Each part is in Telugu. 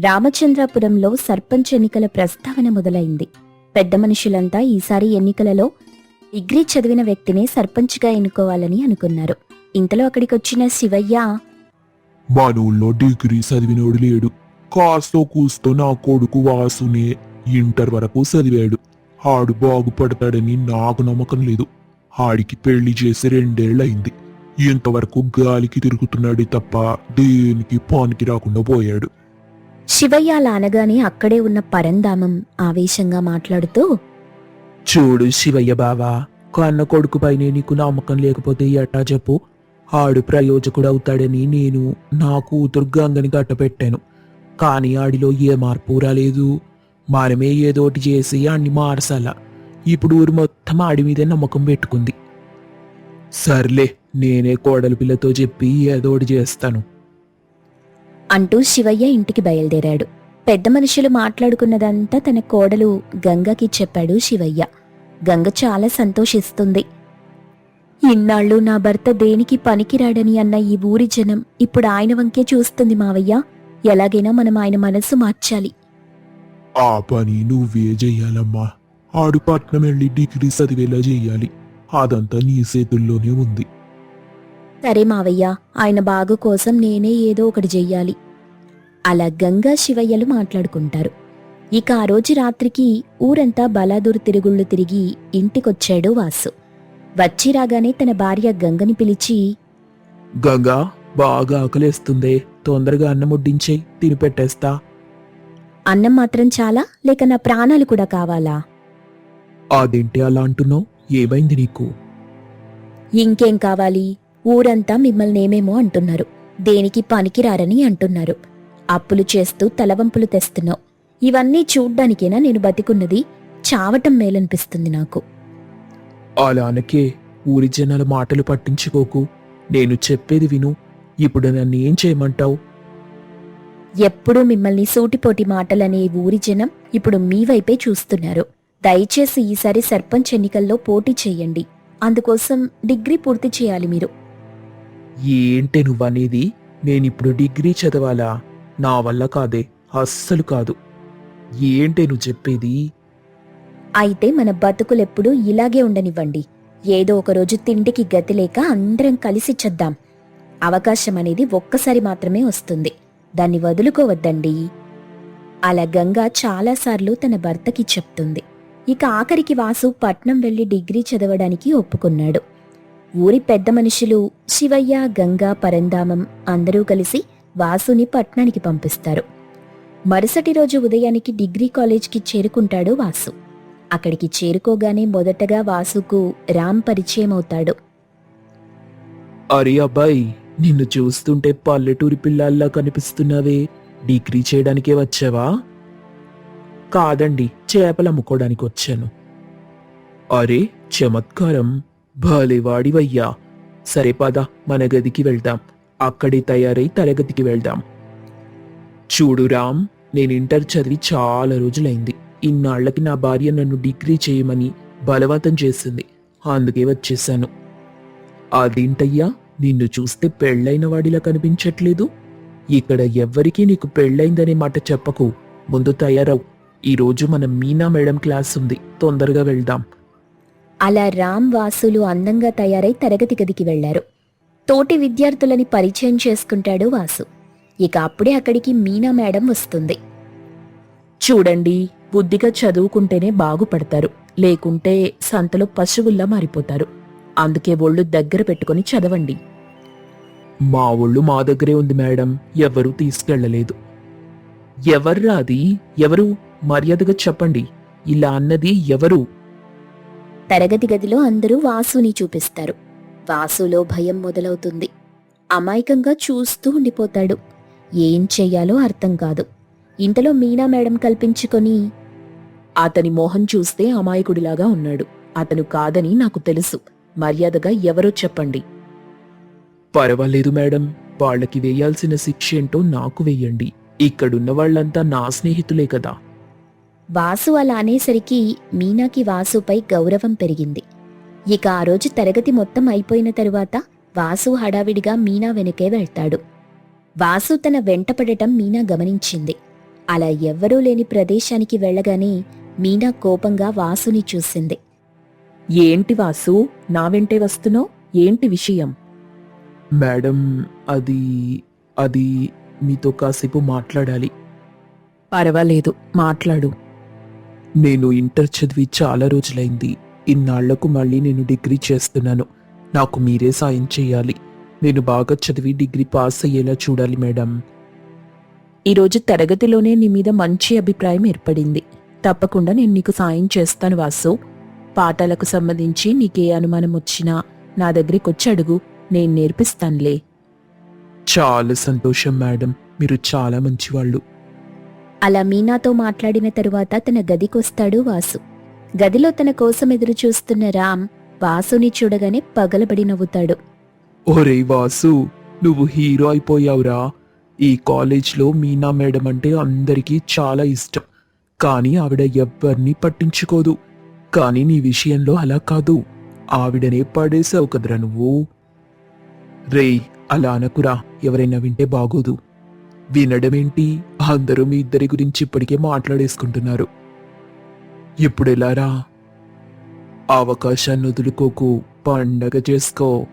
రామచంద్రాపురంలో సర్పంచ్ ఎన్నికల ప్రస్తావన మొదలైంది. పెద్ద మనుషులంతా ఈసారి ఎన్నికలలో డిగ్రీ చదివిన వ్యక్తినే సర్పంచ్గా ఎన్నుకోవాలని అనుకున్నారు. ఇంతలో అక్కడికొచ్చిన శివయ్య మనూళ్ళో డిగ్రీ చదివినోడు లేడు. కాస్తో కూస్తో నా కొడుకు వాసునే ఇంటర్ వరకు చదివాడు. ఆడు బాగుపడతాడని నాకు నమ్మకం లేదు. ఆడికి పెళ్ళి చేసి రెండేళ్ళయింది ఇంతవరకు గాలికి తిరుగుతున్నాడే తప్ప దేనికి పానికి రాకుండా పోయాడు. శివయ్య అలా అనగానే అక్కడే ఉన్న పరంధామం ఆవేశంగా మాట్లాడుతూ చూడు శివయ్య బావా కన్న కొడుకుపైనే నీకు నమ్మకం లేకపోతే ఎట్టా చెప్పు. ఆడు ప్రయోజకుడు అవుతాడని నేను నా కూతురు గంగని గట్టపెట్టాను కానీ ఆడిలో ఏ మార్పు రాలేదు. మనమే ఏదోటి చేసి అన్ని మార్చాల ఇప్పుడు ఊరు మొత్తం ఆడి మీదే నమ్మకం పెట్టుకుంది. సర్లే నేనే కోడలి పిల్లతో చెప్పి ఏదోటి చేస్తాను. అంటూ శివయ్య ఇంటికి బయలుదేరాడు. పెద్ద మనుషులు మాట్లాడుకున్నదంతా తన కోడలు గంగకి చెప్పాడు శివయ్య. గంగ చాలా సంతోషిస్తుంది. ఇన్నాళ్ళు నా భర్త దేనికి పనికిరాడని అన్న ఈ ఊరి జనం ఇప్పుడు ఆయన వంకే చూస్తుంది మావయ్య. ఎలాగైనా మనం ఆయన మనసు మార్చాలి. ఆ పని నువ్వే చెయ్యాలమ్మా ఆడు పట్నం వెళ్ళి డిగ్రీ చదివేలా చెయ్యాలి అదంతా నీ చేతుల్లోనే ఉంది. సరే మావయ్య ఆయన బాగు కోసం నేనే ఏదో ఒకటి చెయ్యాలి అలా గంగా శివయ్యలు మాట్లాడుకుంటారు. ఇక ఆ రోజు రాత్రికి ఊరంతా బలాదూరు తిరుగుళ్ళు తిరిగి ఇంటికొచ్చాడు వాసు. వచ్చి రాగానే తన భార్య గంగని పిలిచి గంగా బాగా ఆకలేస్తుందే తొందరగా అన్నం వడ్డించేయి తిని పెట్టేస్తా. అన్నం మాత్రం చాలా లేక నా ప్రాణాలు కూడా కావాలా? అదేంటి అలా అంటున్నావు? ఏమైంది నీకు? ఇంకేం కావాలి? ఊరంతా మిమ్మల్ని ఏమేమో అంటున్నారు. దేనికి పనికిరారని అంటున్నారు. అప్పులు చేస్తూ తలవంపులు తెస్తున్నావు ఇవన్నీ చూడ్డానికేనా నేను బతికున్నది? చావటం మేలనిపిస్తుంది నాకు. అలానకే ఊరి జనాల మాటలు పట్టించుకోకు. నేను చెప్పేది విను. ఇప్పుడు నన్ను ఏం చేయమంటావు? ఎప్పుడూ మిమ్మల్ని సూటిపోటి మాటలనే ఈ ఊరి జనం ఇప్పుడు మీ వైపే చూస్తున్నారు. దయచేసి ఈసారి సర్పంచ్ ఎన్నికల్లో పోటీ చేయండి. అందుకోసం డిగ్రీ పూర్తి చేయాలి మీరు. ఏంటి నువ్వనేది? నేనిప్పుడు డిగ్రీ చదవాలా? నా వల్ల కాదే అస్సలు కాదు. ఏంటి నువ్వు చెప్పేది? అయితే మన బతుకులెప్పుడూ ఇలాగే ఉండనివ్వండి. ఏదో ఒక రోజు తిండికి గతి లేక అందరం కలిసి చద్దాం. అవకాశం అనేది ఒక్కసారి మాత్రమే వస్తుంది. దాన్ని వదులుకోవద్దండి. అలా గంగా చాలాసార్లు తన భర్తకి చెప్తుంది. ఇక ఆఖరికి వాసు పట్నం వెళ్ళి డిగ్రీ చదవడానికి ఒప్పుకున్నాడు. ఊరి పెద్ద మనుషులు శివయ్య గంగా పరంధామం అందరూ కలిసి వాసుని పట్నానికి పంపిస్తారు. మరుసటి రోజు ఉదయానికి డిగ్రీ కాలేజ్కి చేరుకుంటాడు వాసు. అక్కడికి చేరుకోగానే మొదటగా వాసుకు రామ్ పరిచయం అవుతాడు అరే అబ్బాయి నిన్ను చూస్తుంటే పల్లెటూరి పిల్లల్లా కనిపిస్తున్నావే. డిగ్రీ చేయడానికే వచ్చావా? కాదండి చేపలు అమ్ముకోవడానికి వచ్చాను. అరే చమత్కారం. భలేవాడివయ్యా. సరే పద మన గదికి వెళ్దాం. అక్కడే తయారై తరగతికి వెళ్దాం. చూడు రామ్ నేను ఇంటర్ చదివి చాలా రోజులైంది. ఇన్నాళ్ళకి నా భార్య నన్ను డిగ్రీ చేయమని బలవంతం చేసింది. అందుకే వచ్చేసాను అదేంటయ్యా? నిన్ను చూస్తే పెళ్ళైన వాడిలా కనిపించట్లేదు? ఇక్కడ ఎవ్వరికీ నీకు పెళ్ళైందనే మాట చెప్పకు. ముందు తయారవు. ఈరోజు మన మీనా మేడం క్లాస్ ఉంది. తొందరగా వెళ్దాం. అలా రామ్ వాసులు అందంగా తయారై తరగతి గదికి వెళ్ళారు. తోటి విద్యార్థులని పరిచయం చేసుకుంటాడు వాసు. ఇక అప్పుడే అక్కడికి మీనా మేడం వస్తుంది. చూడండి బుద్ధిగా చదువుకుంటేనే బాగుపడతారు. లేకుంటే సంతలో పశువుల్లా మారిపోతారు. అందుకే ఒళ్ళు దగ్గర పెట్టుకుని చదవండి. మా ఒళ్ళు మా దగ్గరే ఉంది మేడం. ఎవరూ తీసుకెళ్ళలేదు. ఎవర్రా అది? ఎవరు? మర్యాదగా చెప్పండి. ఇలా అన్నది ఎవరు? తరగతి గదిలో అందరూ వాసుని చూపిస్తారు. వాసులో భయం మొదలవుతుంది. అమాయకంగా చూస్తూ ఉండిపోతాడు. ఏం చెయ్యాలో అర్థం కాదు. ఇంతలో మీనా మేడం కల్పించుకొని అతని మోహం చూస్తే అమాయకుడిలాగా ఉన్నాడు. అతను కాదని నాకు తెలుసు. మర్యాదగా ఎవరో చెప్పండి. పర్వాలేదు మేడం. వాళ్ళకి వేయాల్సిన శిక్ష ఏంటో నాకు వెయ్యండి ఇక్కడున్న వాళ్ళంతా నా స్నేహితులే కదా. వాసు అలా అనేసరికి మీనాకి వాసుపై గౌరవం పెరిగింది. ఇక ఆ రోజు తరగతి మొత్తం అయిపోయిన తరువాత వాసు హడావిడిగా మీనా వెనుకే వెళ్తాడు. వాసు తన వెంటపడటం మీనా గమనించింది. అలా ఎవ్వరూ లేని ప్రదేశానికి వెళ్ళగానే మీనా కోపంగా వాసుని చూసింది. ఏంటి వాసు? నా వెంటే వస్తున్నావు? ఏంటి విషయం? మేడం అది అది మీతో కాసేపు మాట్లాడాలి. పర్వాలేదు మాట్లాడు. నేను ఇంటర్ చదివి చాలా రోజులైంది. ఇన్నాళ్ళకు మళ్ళీ నేను డిగ్రీ చేస్తున్నాను. నాకు మీరే సాయం చేయాలి. నేను బాగా చదివి డిగ్రీ పాస్ అయ్యేలా చూడాలి మేడం. ఈరోజు తరగతిలోనే నీ మీద మంచి అభిప్రాయం ఏర్పడింది. తప్పకుండా నేను నీకు సాయం చేస్తాను వాసు. పాఠాలకు సంబంధించి నీకే అనుమానం వచ్చినా నా దగ్గరికి వచ్చి అడుగు. నేను నేర్పిస్తానులే. చాలా సంతోషం మేడం. మీరు చాలా మంచివాళ్ళు. అలా మీనాతో మాట్లాడిన తరువాత తన గదికొస్తాడు వాసు. గదిలో తన కోసం ఎదురు చూస్తున్న రామ్ వాసుని చూడగానే పగలబడి నవ్వుతాడు. ఒరే వాసు నువ్వు హీరో అయిపోయావురా. ఈ కాలేజ్లో మీనా మేడం అంటే అందరికీ చాలా ఇష్టం. కానీ ఆవిడ ఎవ్వరినీ పట్టించుకోదు. కానీ నీ విషయంలో అలా కాదు. ఆవిడనే పడేసావు కదరా నువ్వు. రేయ్ అలా అనకురా. ఎవరైనా వింటే బాగోదు. వినడమేంటి? అందరూ మీ ఇద్దరి గురించి ఇప్పటికే మాట్లాడేసుకుంటున్నారు. ఇప్పుడెలారా అవకాశాన్ని వదులుకోకు పండగ చేసుకో.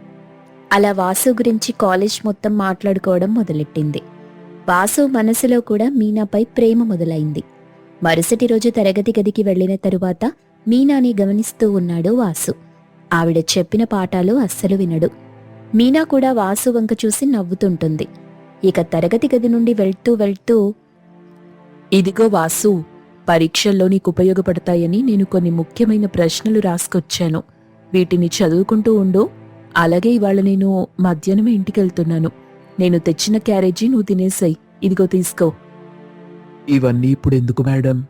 అలా వాసు గురించి కాలేజ్ మొత్తం మాట్లాడుకోవడం మొదలెట్టింది. వాసు మనసులో కూడా మీనాపై ప్రేమ మొదలైంది. మరుసటి రోజు తరగతి గదికి వెళ్ళిన తరువాత మీనాని గమనిస్తూ ఉన్నాడు వాసు. ఆవిడ చెప్పిన పాఠాలు అస్సలు వినడు. మీనా కూడా వాసు వంక చూసి నవ్వుతుంటుంది. ఇక తరగతి గది నుండి వెళ్తూ వెళ్తూ ఇదిగో వాసు పరీక్షల్లో నీకు ఉపయోగపడతాయని నేను కొన్ని ముఖ్యమైన ప్రశ్నలు రాసుకొచ్చాను. వీటిని చదువుకుంటూ ఉండు. అలాగే ఇవాళ నేను మధ్యాహ్నమే ఇంటికెళ్తున్నాను నేను తెచ్చిన క్యారేజీ నువ్వు తినేసాయి. ఇదిగో తీసుకో. ఇవన్నీ ఇప్పుడు ఎందుకు మేడం?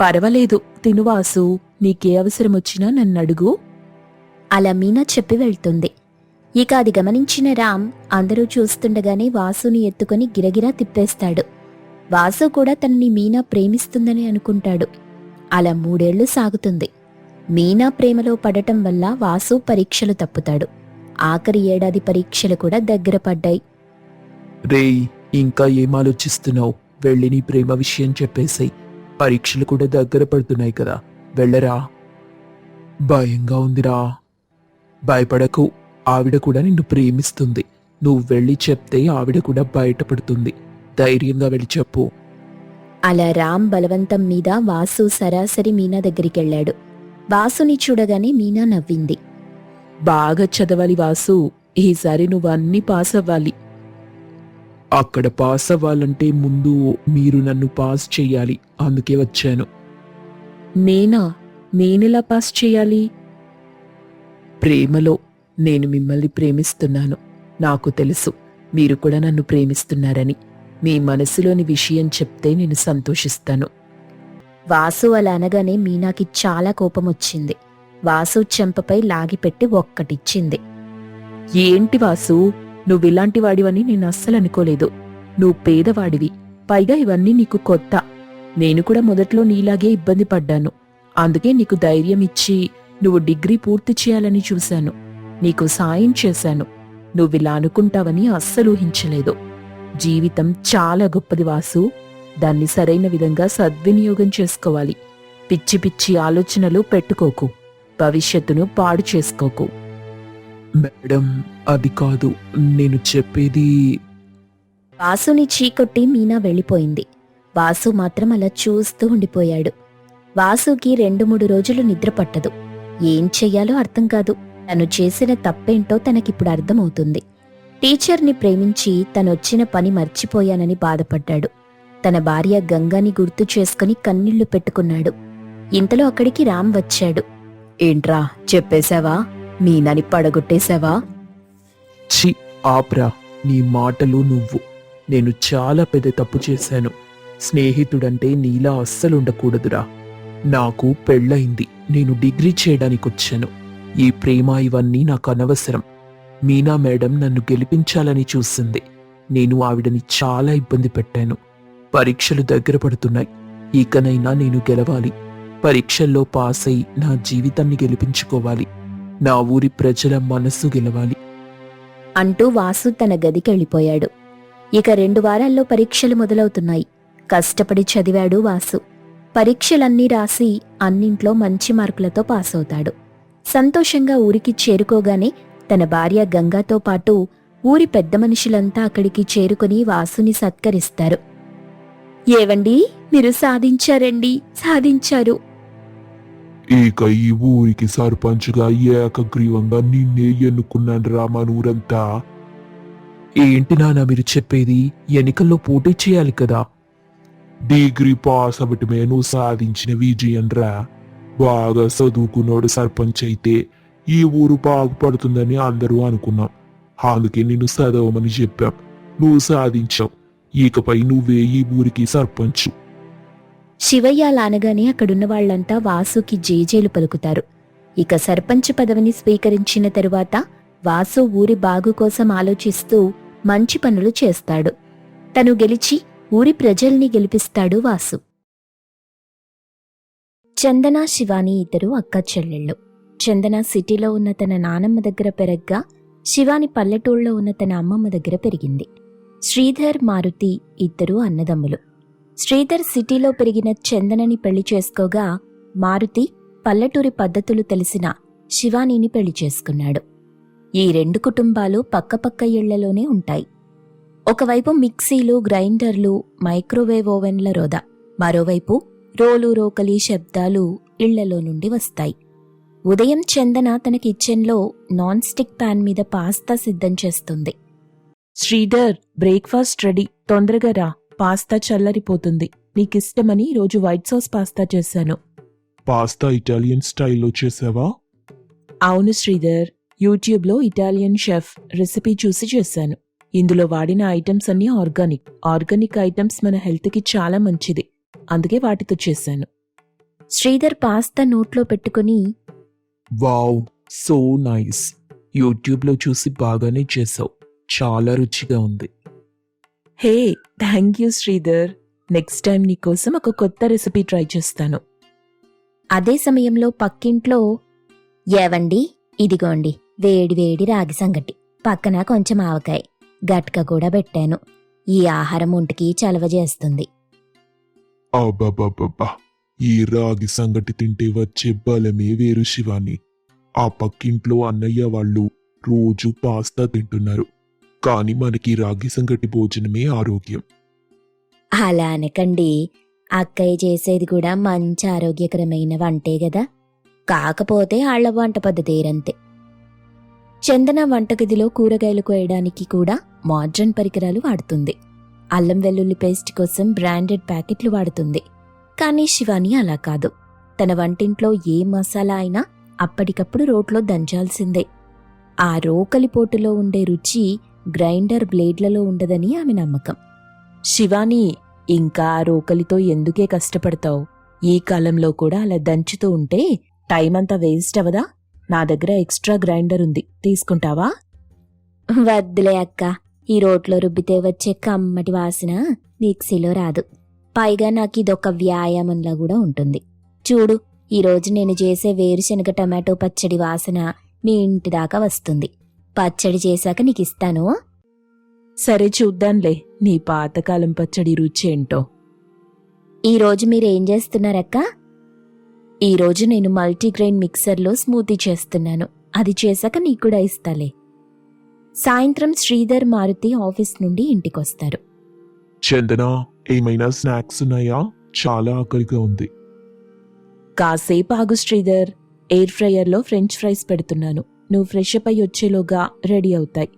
పర్వాలేదు. తిను వాసు. నీకే అవసరం వచ్చినా నన్ను అడుగు. అలా మీనా చెప్పి వెళ్తుంది. ఇక అది గమనించిన రామ్ అందరూ చూస్తుండగానే వాసుని ఎత్తుకొని గిరగిరా తిప్పేస్తాడు. వాసు కూడా తనని మీనా ప్రేమిస్తుందని అనుకుంటాడు. అలా మూడేళ్ళు సాగుతుంది. మీనా ప్రేమలో పడటం వల్ల వాసు పరీక్షలు తప్పుతాడు. ఆఖరి ఏడాది పరీక్షలు కూడా దగ్గర పడ్డాయి. రేయ్ ఇంకా ఏం ఆలోచిస్తున్నావు? వెళ్ళి నీ ప్రేమ విషయం చెప్పేసాయి పరీక్షలు కూడా దగ్గర పడుతున్నాయి కదా. వెళ్ళరా? భయంగా ఉందిరా. భయపడకు. ఆవిడ కూడా నిన్ను ప్రేమిస్తుంది. నువ్వు వెళ్ళి చెప్తే ఆవిడ కూడా బయటపడుతుంది. ధైర్యంగా వెళ్ళి చెప్పు. అలా రామ్ బలవంతం మీద వాసు సరాసరి మీనా దగ్గరికెళ్ళాడు. వాసుని చూడగానే మీనా నవ్వింది. బాగా చదవాలి వాసు ఈసారి నువ్వు అన్ని పాస్ అవ్వాలి. అక్కడ పాస్ అవ్వాలంటే ముందు మీరు నన్ను పాస్ చెయ్యాలి అందుకే వచ్చాను. నేనా నేనెలా పాస్ చేయాలి? ప్రేమలో నేను మిమ్మల్ని ప్రేమిస్తున్నాను. నాకు తెలుసు మీరు కూడా నన్ను ప్రేమిస్తున్నారని. మీ మనసులోని విషయం చెప్తే నేను సంతోషిస్తాను. వాసు అలా అనగానే మీనాకి చాలా కోపం వచ్చింది వాసు చెంపపై లాగిపెట్టి ఒక్కటిచ్చింది. ఏంటి వాసు? నువ్వు ఇలాంటి వాడివని నేను అస్సలు అనుకోలేదు. నువ్వు పేదవాడివి. పైగా ఇవన్నీ నీకు కొత్త. నేను కూడా మొదట్లో నీలాగే ఇబ్బంది పడ్డాను. అందుకే నీకు ధైర్యం ఇచ్చి నువ్వు డిగ్రీ పూర్తి చేయాలని చూశాను. నీకు సాయం చేశాను. నువ్విలా అనుకుంటావని అస్సలు ఊహించలేదు. జీవితం చాలా గొప్పది వాసు. దాన్ని సరైన విధంగా సద్వినియోగం చేసుకోవాలి. పిచ్చి పిచ్చి ఆలోచనలు పెట్టుకోకు. భవిష్యత్తును పాడు చేసుకోకు. మేడం అది కాదు. నేను చెప్పేది వాసుని చీకొట్టి మీనా వెళ్ళిపోయింది. వాసు మాత్రం అలా చూస్తూ ఉండిపోయాడు. వాసుకి రెండు మూడు రోజులు నిద్ర పట్టదు. ఏం చెయ్యాలో అర్థం కాదు. తను చేసిన తప్పేంటో తనకిప్పుడు అర్థమవుతుంది. టీచర్ని ప్రేమించి తనొచ్చిన పని మర్చిపోయానని బాధపడ్డాడు. తన భార్య గంగాని గుర్తు చేసుకుని కన్నీళ్ళు పెట్టుకున్నాడు. ఇంతలో అక్కడికి రామ్ వచ్చాడు. ఏంట్రా చెప్పేశావా? మీనని పడగొట్టేశావా? చి ఆప్రా నీ మాటలు నువ్వు. నేను చాలా పెద్ద తప్పు చేశాను. స్నేహితుడంటే నీలా అస్సలుండకూడదురా నాకు పెళ్ళయింది. నేను డిగ్రీ చేయడానికి వచ్చాను ఈ ప్రేమ ఇవన్నీ నాకు అనవసరం. మీనా మేడం నన్ను గెలిపించాలని చూసింది. నేను ఆవిడని చాలా ఇబ్బంది పెట్టాను. పరీక్షలు దగ్గర పడుతున్నాయి. ఇకనైనా నేను గెలవాలి. పరీక్షల్లో పాస్ అయి నా జీవితాన్ని గెలిపించుకోవాలి. నా ఊరి ప్రజల మనస్సు గెలవాలి. అంటూ వాసు తన గదికెళ్ళిపోయాడు ఇక రెండు వారాల్లో పరీక్షలు మొదలవుతున్నాయి. కష్టపడి చదివాడు వాసు. పరీక్షలన్నీ రాసి అన్నింట్లో మంచి మార్కులతో పాస్ అవుతాడు సంతోషంగా ఊరికి చేరుకోగానే తన భార్య గంగాతో పాటు ఊరి పెద్ద మనుషులంతా అక్కడికి చేరుకుని వాసుని సత్కరిస్తారు. ఏవండి? మీరు సాధించారండి? సాధించారు. ఇక ఈ ఊరికి సర్పంచ్గా ఏకగ్రీవంగా నిన్నే ఎన్నుకున్నాను రా మనూరంతా ఏంటి నాన్న మీరు చెప్పేది? ఎన్నికల్లో పోటీ చేయాలి కదా. డిగ్రీ పాస్ అవ్వటమే నువ్వు సాధించిన విజయం రా. బాగా చదువుకున్నోడు సర్పంచ్ అయితే ఈ ఊరు బాగుపడుతుందని అందరూ అనుకున్నాం. అందుకే నిన్ను చదవమని చెప్పాం. నువ్వు సాధించావు. ఇకపై నువ్వే ఈ ఊరికి సర్పంచ్. శివయ్య లానగానే అక్కడున్న వాళ్ళంతా వాసుకి జేజేలు పలుకుతారు. ఇక సర్పంచ్ పదవిని స్వీకరించిన తరువాత వాసు ఊరి బాగు కోసం ఆలోచిస్తూ మంచి పనులు చేస్తాడు. తను గెలిచి ఊరి ప్రజల్ని గెలిపిస్తాడు వాసు. చందన శివాని ఇద్దరు అక్క చెల్లెళ్ళు. చందన సిటీలో ఉన్న తన నానమ్మ దగ్గర పెరగ్గా శివాని పల్లెటూళ్ళలో ఉన్న తన అమ్మమ్మ దగ్గర పెరిగింది. శ్రీధర్ మారుతి ఇద్దరు అన్నదమ్ములు. శ్రీధర్ సిటీలో పెరిగిన చందనని పెళ్ళి చేసుకోగా మారుతి పల్లెటూరి పద్ధతులు తెలిసిన శివానీని పెళ్ళి చేసుకున్నాడు. ఈ రెండు కుటుంబాలు పక్కపక్క ఇళ్ళలోనే ఉంటాయి. ఒకవైపు మిక్సీలు గ్రైండర్లు మైక్రోవేవ్ ఓవెన్ల రోద మరోవైపు రోలు రోకలి శబ్దాలు ఇళ్ళలో నుండి వస్తాయి. ఉదయం చందన తన కిచెన్లో నాన్ స్టిక్ పాన్ మీద పాస్తా సిద్ధం చేస్తుంది. Sridhar breakfast ready. తొందరగా రా. పాస్తా చల్లరిపోతుంది. నీకిష్టమని రోజు వైట్ సాస్ పాస్తా చేశాను. పాస్తా ఇటాలియన్ స్టైల్లో చేసావా? అవును శ్రీధర్. యూట్యూబ్లో ఇటాలియన్ షెఫ్ రెసిపీ చూసి చేశాను. ఇందులో వాడిన ఐటమ్స్ అన్నీ ఆర్గానిక్. ఆర్గానిక్ ఐటమ్స్ మన హెల్త్కి చాలా మంచిది. అందుకే వాటితో చేశాను. శ్రీధర్ పాస్తా నోట్లో పెట్టుకుని వావ్ సో నైస్ యూట్యూబ్లో చూసి బాగానే చేసావు. చాలా రుచిగా ఉంది. Hey thank you Sridhar. Next time నీకోసం ఒక కొత్త రెసిపీ ట్రై చేస్తాను. అదే సమయంలో పక్కింట్లో ఏవండి? ఇదిగోండి వేడి వేడి రాగి సంగటి. పక్కన కొంచెం ఆవకాయ. గట్క కూడా పెట్టాను. ఈ ఆహారం ఒంటికి చలవ చేస్తుంది. అబ్బబ్బబ్బబ్బా. ఈ రాగి సంగటి తింటే వచ్చే బలమే వేరు శివాని. ఆ పక్కింట్లో అన్నయ్య వాళ్ళు రోజు పాస్తా తింటున్నారు. కానీ మనకి రాగి సంగటి భోజనమే ఆరోగ్యం. అలా అనకండి. అక్కయ్య చేసేది కూడా మంచి ఆరోగ్యకరమైన వంటే గదా. కాకపోతే ఆళ్ళ వంట పద్ధతేరంతే చందన వంటగదిలో కూరగాయలు కోయడానికి కూడా మోడ్రన్ పరికరాలు వాడుతుంది. అల్లం వెల్లుల్లి పేస్ట్ కోసం బ్రాండెడ్ ప్యాకెట్లు వాడుతుంది. కానీ శివాని అలా కాదు. తన వంటింట్లో ఏ మసాలా అయినా అప్పటికప్పుడు రోట్లో దంచాల్సిందే. ఆ రోకలి పోటులో ఉండే రుచి గ్రైండర్ బ్లేడ్లలో ఉండదని ఆమె నమ్మకం. శివాని ఇంకా ఆ రోకలితో ఎందుకే కష్టపడతావు? ఈ కాలంలో కూడా అలా దంచుతూ ఉంటే టైం అంతా వేస్ట్ అవదా? నా దగ్గర ఎక్స్ట్రా గ్రైండర్ ఉంది. తీసుకుంటావా? వద్దులే అక్క. ఈ రోట్లో రుబ్బితే వచ్చే కమ్మటి వాసన మిక్సీలో రాదు. పైగా నాకు ఇదొక వ్యాయామంలా కూడా ఉంటుంది. చూడు ఈ రోజు నేను చేసే వేరుశనగ టమాటో పచ్చడి వాసన మీ ఇంటి దాకా వస్తుంది. పచ్చడి చేశాక నీకు ఇస్తాను సరే చూద్దాంలే నీ పాతకాలం పచ్చడి రుచి ఏంటో. ఈ రోజు మీరేం చేస్తున్నారక్క? ఈ రోజు నేను మల్టీగ్రెయిన్ మిక్సర్లో స్మూతీ చేస్తున్నాను. అది చేశాక నీకు కూడా ఇస్తాలే. సాయంత్రం శ్రీధర్ మారుతి ఆఫీస్ నుండి ఇంటికొస్తారు. చందన ఏమైనా స్నాక్స్ ఉన్నాయా? చాలా ఆకలిగా ఉంది. కాసేపు ఆగు శ్రీధర్. ఎయిర్ ఫ్రైయర్లో ఫ్రెంచ్ ఫ్రైస్ పెడుతున్నాను. నువ్వు ఫ్రెష్ అప్ అయి వచ్చేలోగా రెడీ అవుతాయి.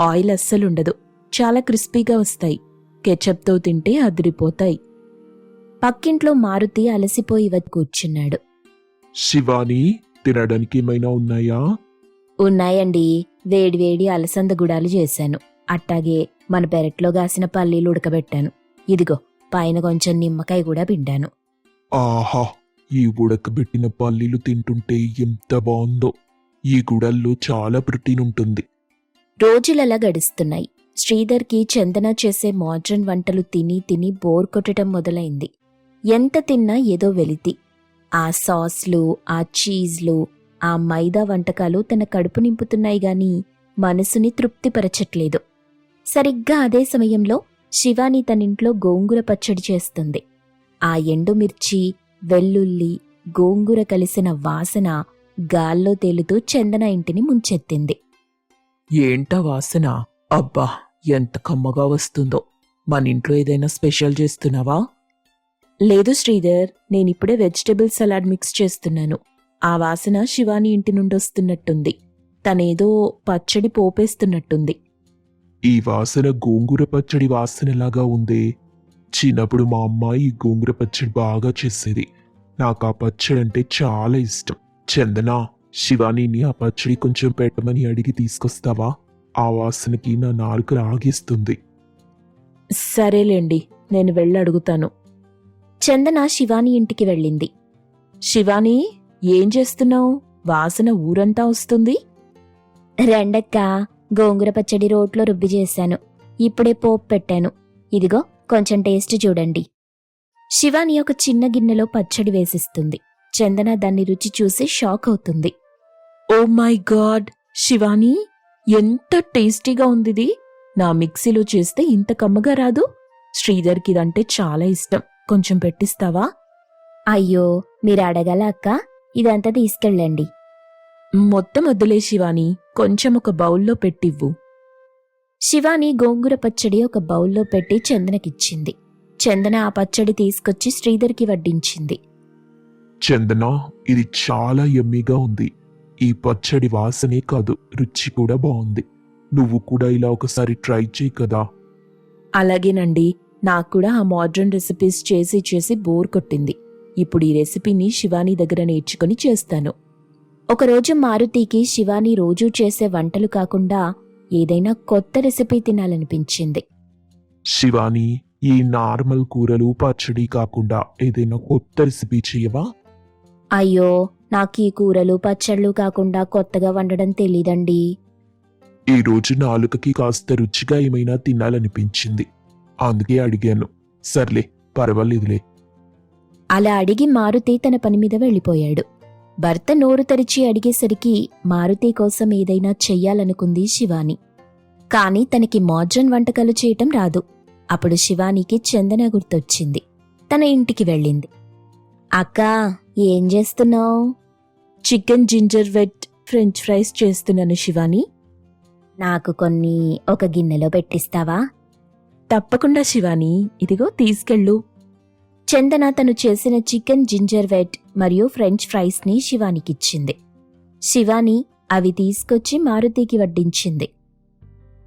ఆయిల్ అస్సలుండదు చాలా క్రిస్పీగా వస్తాయి. కెచప్తో తింటే అదిరిపోతాయి. పక్కింట్లో మారుతి అలసిపోయి వచ్చి కూర్చున్నాడు. శివాని తినడానికి ఏమైనా ఉన్నాయా? ఉన్నాయండి. వేడివేడి అలసంద గుడాలు చేశాను. అట్టాగే మన పెరట్లో గాసిన పల్లీలు ఉడకబెట్టాను. ఇదిగో పైన కొంచెం నిమ్మకాయ కూడా పిండాను. ఆహా ఈ ఉడకబెట్టిన పల్లీలు తింటుంటే ఎంత బాగుందో. ఈ గుడల్లో చాలా ప్రోటీన్ ఉంటుంది. రోజులలా గడుస్తున్నాయి. శ్రీధర్కి చందన చేసే మోడ్రన్ వంటలు తిని తిని బోర్ కొట్టడం మొదలైంది. ఎంత తిన్నా ఏదో వెలితి. ఆ సాస్లు ఆ చీజ్లు ఆ మైదా వంటకాలు తన కడుపు నింపుతున్నాయి గాని మనసుని తృప్తిపరచట్లేదు. సరిగ్గా అదే సమయంలో శివాని తనింట్లో గోంగూర పచ్చడి చేస్తుంది. ఆ ఎండుమిర్చి వెల్లుల్లి గోంగూర కలిసిన వాసన గాల్లో తేలుతూ చందన ఇంటిని ముంచెత్తింది. ఏంట వాసన? అబ్బా ఎంత కమ్మగా వస్తుందో. మన ఇంట్లో ఏదైనా స్పెషల్ చేస్తున్నావా? లేదు శ్రీధర్ నేనిప్పుడే వెజిటబుల్ సలాడ్ మిక్స్ చేస్తున్నాను. ఆ వాసన శివాని ఇంటి నుండి వస్తున్నట్టుంది తనేదో పచ్చడి పోపేస్తున్నట్టుంది. ఈ వాసన గోంగూర పచ్చడి వాసనలాగా ఉంది. చిన్నప్పుడు మా అమ్మాయి ఈ గోంగూర పచ్చడి బాగా చేసేది. నాకు ఆ పచ్చడి అంటే చాలా ఇష్టం. చందన శివానీని ఆ పచ్చడి కొంచెం పెట్టమని అడిగి తీసుకొస్తావా? ఆ వాసనకి నా నాలుక రాగిస్తుంది. సరేలేండి నేను వెళ్ళి అడుగుతాను చందన శివాని ఇంటికి వెళ్ళింది. శివాని ఏం చేస్తున్నావు? వాసన ఊరంతా వస్తుంది? రెండక్కా గోంగూర పచ్చడి రోట్లో రుబ్బి చేశాను. ఇప్పుడే పోపు పెట్టాను. ఇదిగో కొంచెం టేస్ట్ చూడండి. శివాని ఒక చిన్న గిన్నెలో పచ్చడి వేసిస్తుంది. చందన దాన్ని రుచి చూసి షాక్ అవుతుంది. Oh my God! శివాని ఎంత టేస్టీగా ఉంది ఇది నా మిక్సీలో చేస్తే ఇంత కమ్మగా రాదు. శ్రీధర్కి ఇదంటే చాలా ఇష్టం. కొంచెం పెట్టిస్తావా? అయ్యో మీరు అడగల అక్క. ఇదంతా తీసుకెళ్ళండి. మొత్తం వద్దులే శివాని. కొంచెం ఒక బౌల్లో పెట్టివ్వు. శివాని గోంగూర పచ్చడి ఒక బౌల్లో పెట్టి చందనకిచ్చింది. చందన ఆ పచ్చడి తీసుకొచ్చి శ్రీధర్కి వడ్డించింది. చందన ఇది చాలా యమ్మీగా ఉంది. ఈ పచ్చడి వాసనే కాదు రుచి కూడా బాగుంది. నువ్వు కూడా ఇలా ఒకసారి ట్రై చేయి కదా. అలాగేనండి నాకు కూడా ఆ మోడ్రన్ రెసిపీస్ చేసి చేసి బోర్ కొట్టింది. ఇప్పుడు ఈ రెసిపీని శివాని దగ్గర నేర్చుకుని చేస్తాను. ఒకరోజు మారుతికి శివాని రోజూ చేసే వంటలు కాకుండా ఏదైనా కొత్త రెసిపీ తినాలనిపించింది. శివాని ఈ నార్మల్ కూరలు పచ్చడి కాకుండా ఏదైనా కొత్త రెసిపీ చేయవా? అయ్యో నాకు ఈ కూరలు పచ్చళ్ళు కాకుండా కొత్తగా వండడం తెలీదండి. ఈ రోజు నాలుకకి కాస్త రుచిగా ఏమైనా తినాలనిపించింది. అందుకే అడిగాను. సర్లే పర్వాలేదులే. అలా అడిగి మారుతి తన పని మీద వెళ్ళిపోయాడు. భర్త నోరు తెరిచి అడిగేసరికి మారుతి కోసం ఏదైనా చెయ్యాలనుకుంది శివాని. కాని తనకి మోడ్రన్ వంటకాలు చేయటం రాదు. అప్పుడు శివానికి చందన గుర్తొచ్చింది. తన ఇంటికి వెళ్ళింది. అక్కా ఏం చేస్తున్నావు? Chicken ginger wet French fries చేస్తున్నాను శివాని. నాకు కొన్ని ఒక గిన్నెలో పెట్టిస్తావా? తప్పకుండా శివాని. ఇదిగో తీసుకెళ్ళు. చందన తను చేసిన చికెన్ జింజర్ వెట్ మరియు ఫ్రెంచ్ ఫ్రైస్ని శివానికిచ్చింది. శివాని అవి తీసుకొచ్చి మారుతికి వడ్డించింది.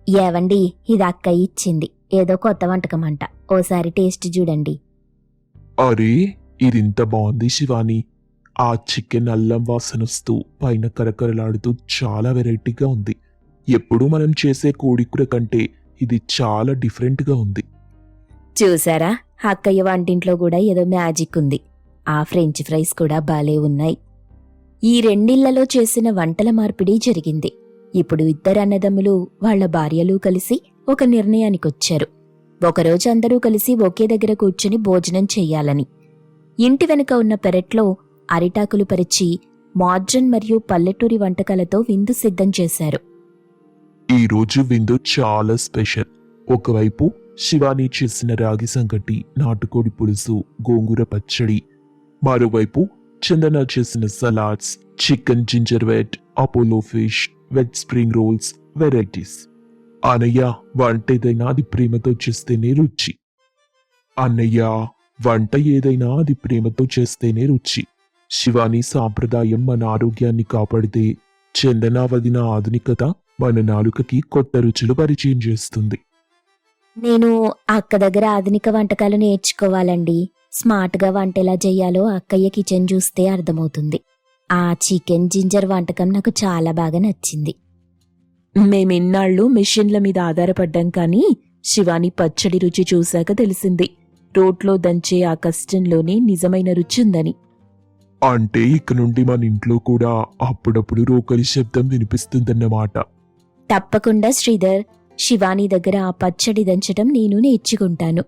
ఏవండి ఇది అక్క ఇచ్చింది. ఏదో కొత్త వంటకం అంట ఓసారి టేస్ట్ చూడండి. అరే ఇదింత బాగుంది శివాని. ఆ చికెన్ అల్లం వాసన వస్తూ పైన కరకరలాడుతూ చాలా వెరైటీగా ఉంది. ఎప్పుడూ మనం చేసే కోడికూర కంటే ఇది చాలా డిఫరెంట్గా ఉంది. చూసారా? అక్కయ్య వంటింట్లో కూడా ఏదో మ్యాజిక్ ఉంది. ఆ ఫ్రెంచ్ ఫ్రైస్ కూడా బాలే ఉన్నాయి. ఈ రెండిళ్ళలో చేసిన వంటల మార్పిడి జరిగింది. ఇప్పుడు ఇద్దరు అన్నదమ్ములు వాళ్ళ భార్యలు కలిసి ఒక నిర్ణయానికొచ్చారు. ఒకరోజు అందరూ కలిసి ఒకే దగ్గర కూర్చుని భోజనం చెయ్యాలని ఇంటి వెనుక ఉన్న పెరట్లో అరిటాకులు పరిచి మోడ్రన్ మరియు పల్లెటూరి వంటకాలతో విందు సిద్ధం చేశారు. ఈ రోజు విందు చాలా స్పెషల్. ఒకవైపు శివాని చేసిన రాగి సంగటి నాటుకోడి పులుసు గోంగూర పచ్చడి. మరోవైపు చందన చేసిన salads chicken ginger wet Apollo fish veg spring rolls varieties. అన్నయ్య వంట ఏదైనా అది ప్రేమతో చేస్తేనే రుచి. అన్నయ్య వంట ఏదైనా అది ప్రేమతో చేస్తేనే రుచి. శివాని సాంప్రదాయం మన ఆరోగ్యాన్ని కాపాడితే చందన వదిన ఆధునికత మన నాలుకకి కొత్త రుచులు పరిచయం చేస్తుంది. నేను అక్క దగ్గర ఆధునిక వంటకాలు నేర్చుకోవాలండి. స్మార్ట్గా వంట ఎలా చెయ్యాలో అక్కయ్య కిచెన్ చూస్తే అర్థమవుతుంది. ఆ చికెన్ జింజర్ వంటకం నాకు చాలా బాగా నచ్చింది. మేమిన్నాళ్ళు మిషన్ల మీద ఆధారపడ్డాం కానీ శివాని పచ్చడి రుచి చూశాక తెలిసింది. రోట్లో దంచే ఆ కష్టంలోనే నిజమైన రుచి ఉందని. అంటే ఇక నుండి మన ఇంట్లో కూడా అప్పుడప్పుడు రోకలి శబ్దం వినిపిస్తుందన్నమాట. తప్పకుండా శ్రీధర్. శివాని దగ్గర ఆ పచ్చడి దంచడం నేను నేర్చుకుంటాను.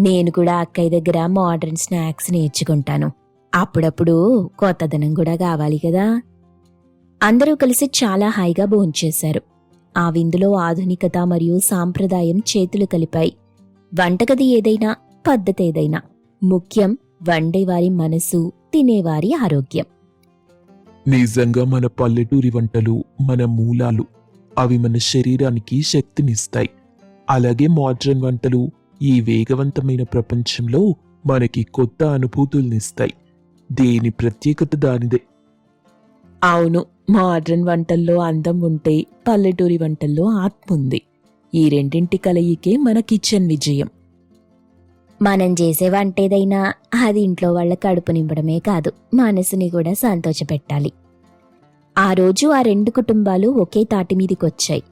నేను కూడా అక్కయ్య దగ్గర మోడర్న్ స్నాక్స్ నేర్చుకుంటాను. అప్పుడప్పుడు కొత్తదనం కూడా కావాలి కదా. అందరూ కలిసి చాలా హాయిగా భోంచేశారు. ఆ విందులో ఆధునికత మరియు సాంప్రదాయం చేతులు కలిపాయి. వంటగది ఏదైనా పద్ధతి ఏదైనా ముఖ్యం వండేవారి మనసు తినేవారి ఆరోగ్యం. నిజంగా మన పల్లెటూరి వంటలు మన మూలాలు అవి మన శరీరానికి శక్తినిస్తాయి. అలాగే మోడ్రన్ వంటలు ఈ వేగవంతమైన ప్రపంచంలో మనకి కొత్త అనుభూతుల్నిస్తాయి. దేని ప్రత్యేకత దానిదే? అవును మోడ్రన్ వంటల్లో అందం ఉంటే పల్లెటూరి వంటల్లో ఆత్మ ఉంది. ఈ రెండింటి కలయికే మన కిచెన్ విజయం. మనం చేసే వంటేదైనా అది ఇంట్లో వాళ్ళ కడుపు నింపడమే కాదు మనసుని కూడా సంతోషపెట్టాలి. ఆ రోజు ఆ రెండు కుటుంబాలు ఒకే తాటి మీదికొచ్చాయి.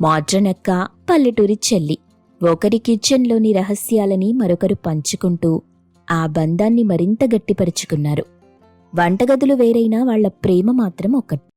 మోడ్రన్ పల్లెటూరి చెల్లి. ఒకరి కిచెన్లోని రహస్యాలని మరొకరు పంచుకుంటూ ఆ బంధాన్ని మరింత గట్టిపరుచుకున్నారు. వంటగదులు వేరైనా వాళ్ళ ప్రేమ మాత్రం ఒకటి